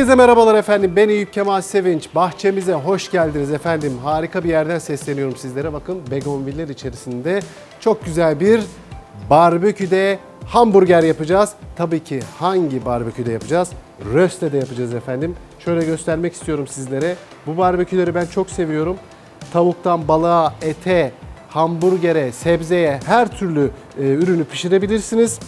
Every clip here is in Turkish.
Herkese merhabalar efendim. Ben Eyüp Kemal Sevinç. Bahçemize hoş geldiniz efendim. Harika bir yerden sesleniyorum sizlere. Bakın begonviller içerisinde çok güzel bir barbeküde hamburger yapacağız. Tabii ki hangi barbeküde yapacağız? Röste'de yapacağız efendim. Şöyle göstermek istiyorum sizlere. Bu barbeküleri ben çok seviyorum. Tavuktan balığa, ete, hamburgere, sebzeye her türlü e, ürünü pişirebilirsiniz.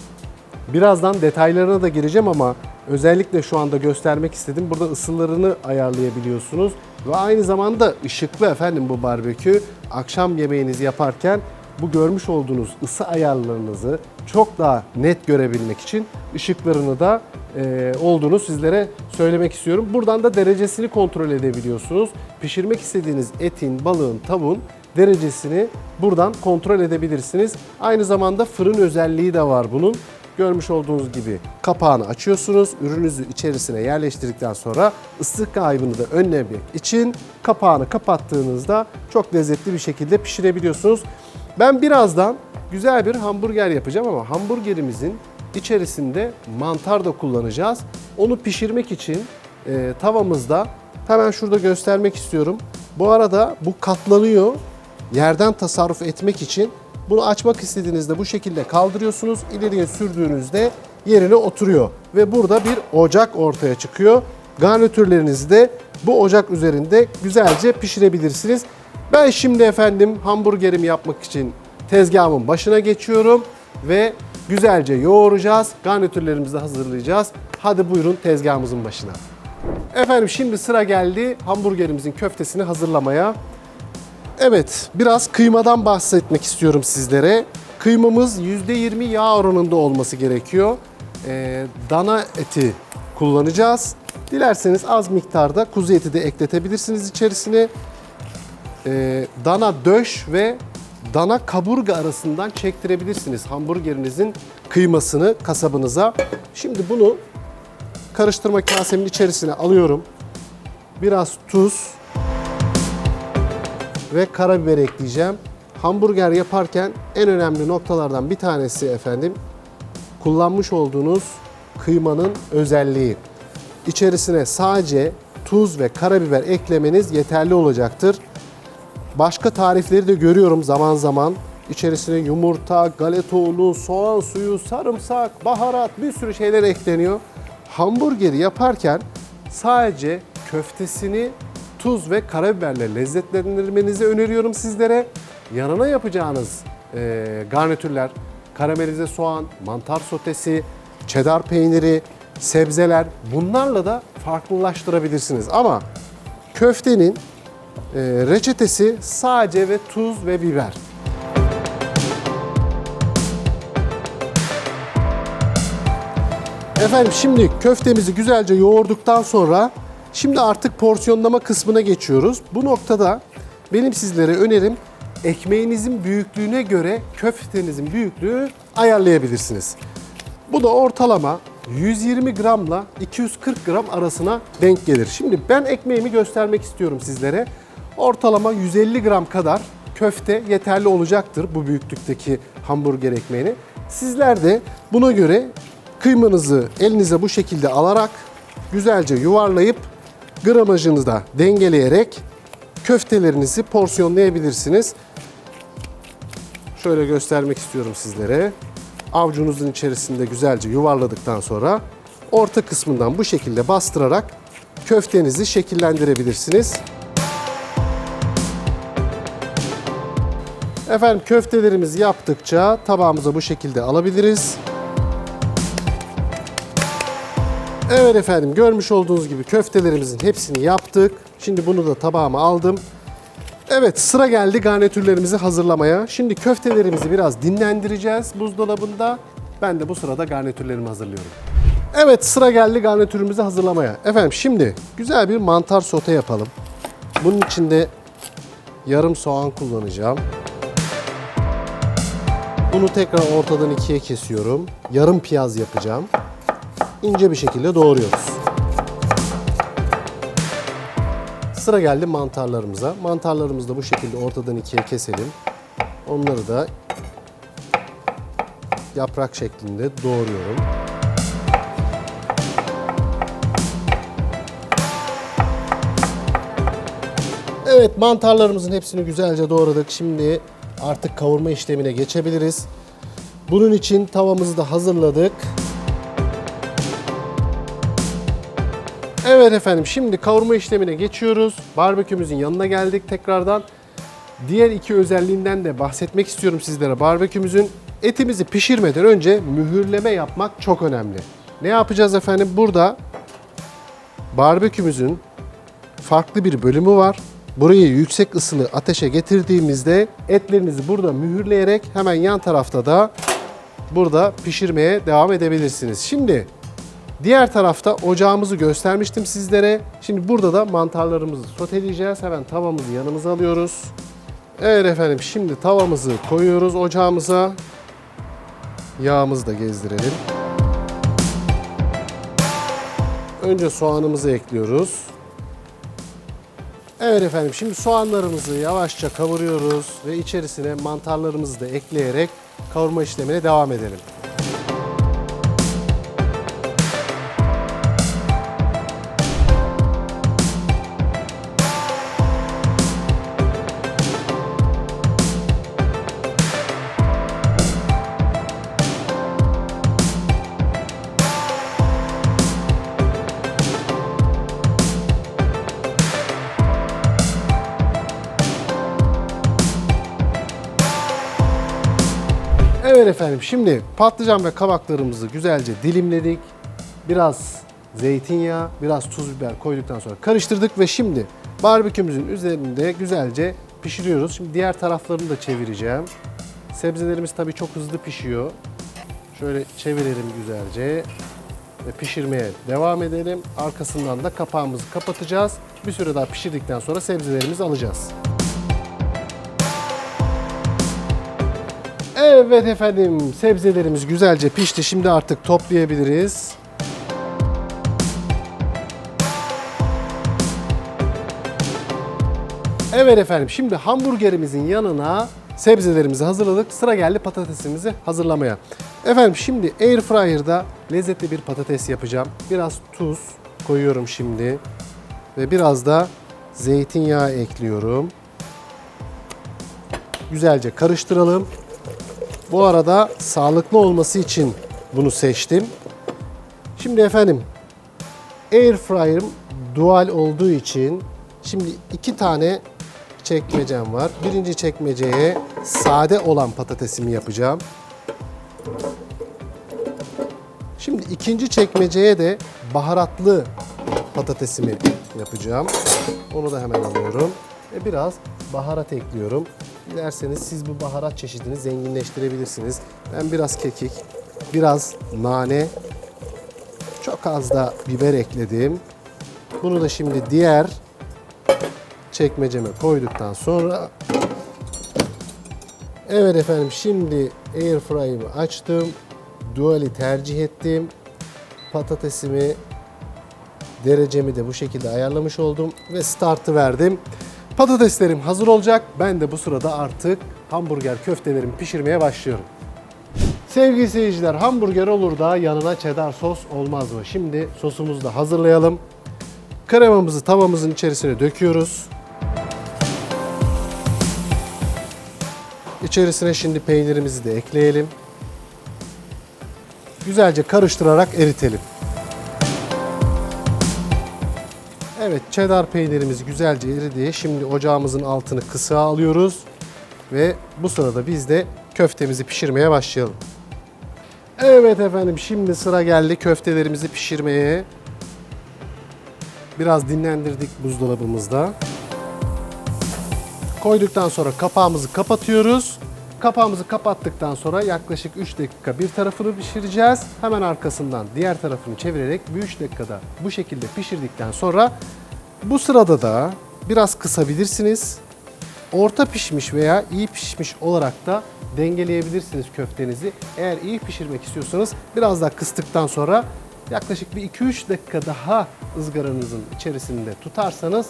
Birazdan detaylarına da gireceğim ama özellikle şu anda göstermek istedim. Burada ısılarını ayarlayabiliyorsunuz ve aynı zamanda ışıklı efendim bu barbekü. Akşam yemeğinizi yaparken bu görmüş olduğunuz ısı ayarlarınızı çok daha net görebilmek için ışıklarını da e, olduğunu sizlere söylemek istiyorum. Buradan da derecesini kontrol edebiliyorsunuz. Pişirmek istediğiniz etin, balığın, tavuğun derecesini buradan kontrol edebilirsiniz. Aynı zamanda fırın özelliği de var bunun. Görmüş olduğunuz gibi kapağını açıyorsunuz. Ürününüzü içerisine yerleştirdikten sonra ısı kaybını da önlemek için kapağını kapattığınızda çok lezzetli bir şekilde pişirebiliyorsunuz. Ben birazdan güzel bir hamburger yapacağım ama hamburgerimizin içerisinde mantar da kullanacağız. Onu pişirmek için e, tavamızda hemen şurada göstermek istiyorum. Bu arada bu katlanıyor. Yerden tasarruf etmek için bunu açmak istediğinizde bu şekilde kaldırıyorsunuz. İleriye sürdüğünüzde yerine oturuyor. Ve burada bir ocak ortaya çıkıyor. Garnitürlerinizi de bu ocak üzerinde güzelce pişirebilirsiniz. Ben şimdi efendim hamburgerimi yapmak için tezgahımın başına geçiyorum ve güzelce yoğuracağız. Garnitürlerimizi hazırlayacağız. Hadi buyurun tezgahımızın başına. Efendim şimdi sıra geldi hamburgerimizin köftesini hazırlamaya. Evet, biraz kıymadan bahsetmek istiyorum sizlere. Kıymamız %20 yağ oranında olması gerekiyor. Ee, dana eti kullanacağız. Dilerseniz az miktarda kuzu eti de ekletebilirsiniz içerisine. Ee, dana döş ve dana kaburga arasından çektirebilirsiniz hamburgerinizin kıymasını kasabınıza. Şimdi bunu karıştırma kasemin içerisine alıyorum. Biraz tuz, ve karabiber ekleyeceğim. Hamburger yaparken en önemli noktalardan bir tanesi efendim kullanmış olduğunuz kıymanın özelliği. İçerisine sadece tuz ve karabiber eklemeniz yeterli olacaktır. Başka tarifleri de görüyorum zaman zaman. İçerisine yumurta, galeta unu, soğan suyu, sarımsak, baharat bir sürü şeyler ekleniyor. Hamburgeri yaparken sadece köftesini tuz ve karabiberle lezzetlendirmenizi öneriyorum sizlere. Yanına yapacağınız e, garnitürler, karamelize soğan, mantar sotesi, çedar peyniri, sebzeler bunlarla da farklılaştırabilirsiniz. Ama köftenin e, reçetesi sadece ve tuz ve biber. Efendim şimdi köftemizi güzelce yoğurduktan sonra şimdi artık porsiyonlama kısmına geçiyoruz. Bu noktada benim sizlere önerim ekmeğinizin büyüklüğüne göre köftenizin büyüklüğü ayarlayabilirsiniz. Bu da ortalama 120 gramla 240 gram arasına denk gelir. Şimdi ben ekmeğimi göstermek istiyorum sizlere. Ortalama 150 gram kadar köfte yeterli olacaktır bu büyüklükteki hamburger ekmeğini. Sizler de buna göre kıymanızı elinize bu şekilde alarak güzelce yuvarlayıp gramajını da dengeleyerek köftelerinizi porsiyonlayabilirsiniz. Şöyle göstermek istiyorum sizlere. Avcunuzun içerisinde güzelce yuvarladıktan sonra orta kısmından bu şekilde bastırarak köftenizi şekillendirebilirsiniz. Efendim köftelerimizi yaptıkça tabağımıza bu şekilde alabiliriz. Evet efendim görmüş olduğunuz gibi köftelerimizin hepsini yaptık. Şimdi bunu da tabağıma aldım. Evet sıra geldi garnitürlerimizi hazırlamaya. Şimdi köftelerimizi biraz dinlendireceğiz buzdolabında. Ben de bu sırada garnitürlerimi hazırlıyorum. Evet sıra geldi garnitürümüzü hazırlamaya. Efendim şimdi güzel bir mantar sote yapalım. Bunun için de yarım soğan kullanacağım. Bunu tekrar ortadan ikiye kesiyorum. Yarım piyaz yapacağım ince bir şekilde doğruyoruz. Sıra geldi mantarlarımıza. Mantarlarımızı da bu şekilde ortadan ikiye keselim. Onları da yaprak şeklinde doğruyorum. Evet mantarlarımızın hepsini güzelce doğradık. Şimdi artık kavurma işlemine geçebiliriz. Bunun için tavamızı da hazırladık. Evet efendim şimdi kavurma işlemine geçiyoruz. Barbekümüzün yanına geldik tekrardan. Diğer iki özelliğinden de bahsetmek istiyorum sizlere. Barbekümüzün etimizi pişirmeden önce mühürleme yapmak çok önemli. Ne yapacağız efendim? Burada barbekümüzün farklı bir bölümü var. Burayı yüksek ısılı ateşe getirdiğimizde etlerinizi burada mühürleyerek hemen yan tarafta da burada pişirmeye devam edebilirsiniz. Şimdi diğer tarafta ocağımızı göstermiştim sizlere. Şimdi burada da mantarlarımızı soteleyeceğiz. Hemen tavamızı yanımıza alıyoruz. Evet efendim şimdi tavamızı koyuyoruz ocağımıza. Yağımızı da gezdirelim. Önce soğanımızı ekliyoruz. Evet efendim şimdi soğanlarımızı yavaşça kavuruyoruz ve içerisine mantarlarımızı da ekleyerek kavurma işlemine devam edelim. Evet efendim şimdi patlıcan ve kabaklarımızı güzelce dilimledik. Biraz zeytinyağı, biraz tuz biber koyduktan sonra karıştırdık ve şimdi barbekümüzün üzerinde güzelce pişiriyoruz. Şimdi diğer taraflarını da çevireceğim. Sebzelerimiz tabii çok hızlı pişiyor. Şöyle çevirelim güzelce ve pişirmeye devam edelim. Arkasından da kapağımızı kapatacağız. Bir süre daha pişirdikten sonra sebzelerimizi alacağız. Evet efendim sebzelerimiz güzelce pişti. Şimdi artık toplayabiliriz. Evet efendim şimdi hamburgerimizin yanına sebzelerimizi hazırladık. Sıra geldi patatesimizi hazırlamaya. Efendim şimdi air fryer'da lezzetli bir patates yapacağım. Biraz tuz koyuyorum şimdi. Ve biraz da zeytinyağı ekliyorum. Güzelce karıştıralım. Bu arada sağlıklı olması için bunu seçtim. Şimdi efendim air fryer'ım dual olduğu için şimdi iki tane çekmecem var. Birinci çekmeceye sade olan patatesimi yapacağım. Şimdi ikinci çekmeceye de baharatlı patatesimi yapacağım. Onu da hemen alıyorum. Ve biraz baharat ekliyorum. Dilerseniz siz bu baharat çeşidini zenginleştirebilirsiniz. Ben biraz kekik, biraz nane, çok az da biber ekledim. Bunu da şimdi diğer çekmeceme koyduktan sonra Evet efendim şimdi air fryer'ımı açtım. Dual'i tercih ettim. Patatesimi derecemi de bu şekilde ayarlamış oldum ve startı verdim. Patateslerim hazır olacak. Ben de bu sırada artık hamburger köftelerimi pişirmeye başlıyorum. Sevgili seyirciler hamburger olur da yanına cheddar sos olmaz mı? Şimdi sosumuzu da hazırlayalım. Kremamızı tavamızın içerisine döküyoruz. İçerisine şimdi peynirimizi de ekleyelim. Güzelce karıştırarak eritelim. Evet, cheddar peynirimiz güzelce eridi. Şimdi ocağımızın altını kısa alıyoruz ve bu sırada biz de köftemizi pişirmeye başlayalım. Evet efendim, şimdi sıra geldi köftelerimizi pişirmeye. Biraz dinlendirdik buzdolabımızda. Koyduktan sonra kapağımızı kapatıyoruz. Kapağımızı kapattıktan sonra yaklaşık 3 dakika bir tarafını pişireceğiz. Hemen arkasından diğer tarafını çevirerek bir 3 dakikada bu şekilde pişirdikten sonra bu sırada da biraz kısabilirsiniz. Orta pişmiş veya iyi pişmiş olarak da dengeleyebilirsiniz köftenizi. Eğer iyi pişirmek istiyorsanız biraz daha kıstıktan sonra yaklaşık bir 2-3 dakika daha ızgaranızın içerisinde tutarsanız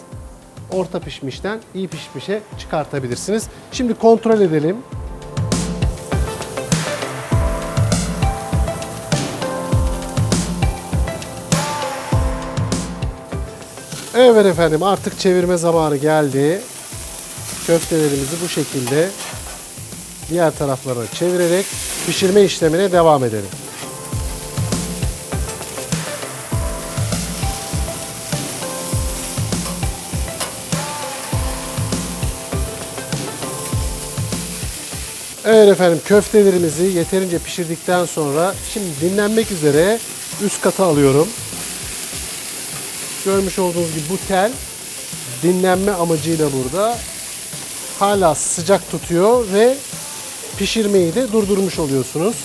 orta pişmişten iyi pişmişe çıkartabilirsiniz. Şimdi kontrol edelim. Evet efendim artık çevirme zamanı geldi. köftelerimizi bu şekilde diğer taraflara çevirerek pişirme işlemine devam edelim. Evet efendim köftelerimizi yeterince pişirdikten sonra şimdi dinlenmek üzere üst kata alıyorum. Görmüş olduğunuz gibi bu tel dinlenme amacıyla burada hala sıcak tutuyor ve pişirmeyi de durdurmuş oluyorsunuz.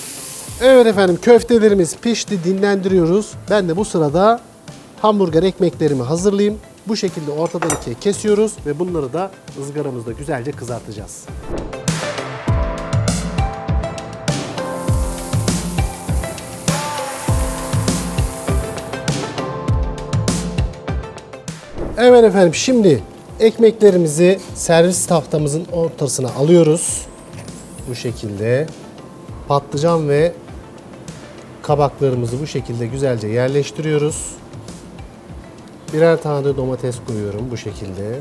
Evet efendim köftelerimiz pişti dinlendiriyoruz. Ben de bu sırada hamburger ekmeklerimi hazırlayayım. Bu şekilde ortadan ikiye kesiyoruz ve bunları da ızgaramızda güzelce kızartacağız. Evet efendim şimdi ekmeklerimizi servis tahtamızın ortasına alıyoruz. Bu şekilde patlıcan ve kabaklarımızı bu şekilde güzelce yerleştiriyoruz. Birer tane de domates koyuyorum bu şekilde.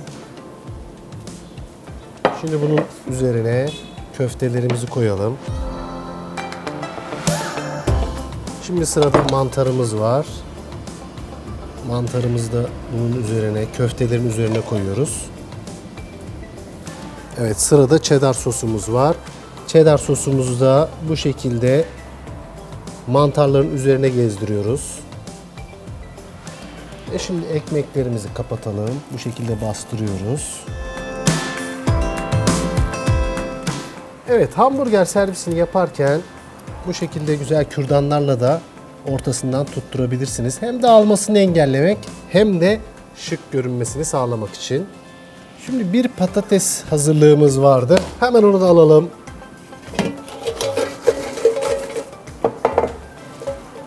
Şimdi bunun üzerine köftelerimizi koyalım. Şimdi sırada mantarımız var. Mantarımızı da bunun üzerine, köftelerin üzerine koyuyoruz. Evet sırada cheddar sosumuz var. Cheddar sosumuzu da bu şekilde mantarların üzerine gezdiriyoruz. E şimdi ekmeklerimizi kapatalım. Bu şekilde bastırıyoruz. Evet hamburger servisini yaparken bu şekilde güzel kürdanlarla da ortasından tutturabilirsiniz. Hem dağılmasını engellemek hem de şık görünmesini sağlamak için. Şimdi bir patates hazırlığımız vardı. Hemen onu da alalım.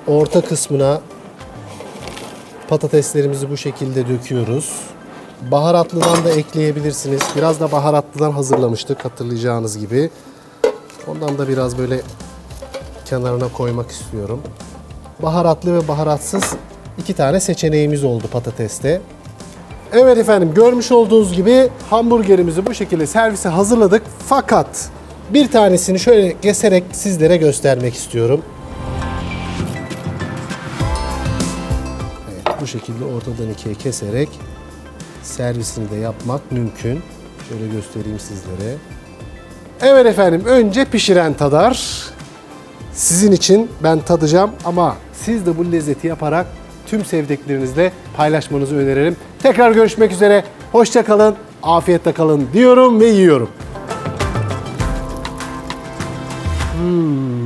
Orta kısmına patateslerimizi bu şekilde döküyoruz. Baharatlıdan da ekleyebilirsiniz. Biraz da baharatlıdan hazırlamıştık hatırlayacağınız gibi. Ondan da biraz böyle kenarına koymak istiyorum. Baharatlı ve baharatsız iki tane seçeneğimiz oldu patateste. Evet efendim görmüş olduğunuz gibi hamburgerimizi bu şekilde servise hazırladık. Fakat bir tanesini şöyle keserek sizlere göstermek istiyorum. Evet, bu şekilde ortadan ikiye keserek servisini de yapmak mümkün. Şöyle göstereyim sizlere. Evet efendim önce pişiren tadar. Sizin için ben tadacağım ama siz de bu lezzeti yaparak tüm sevdiklerinizle paylaşmanızı öneririm. Tekrar görüşmek üzere. Hoşça kalın, afiyette kalın diyorum ve yiyorum. Hmm.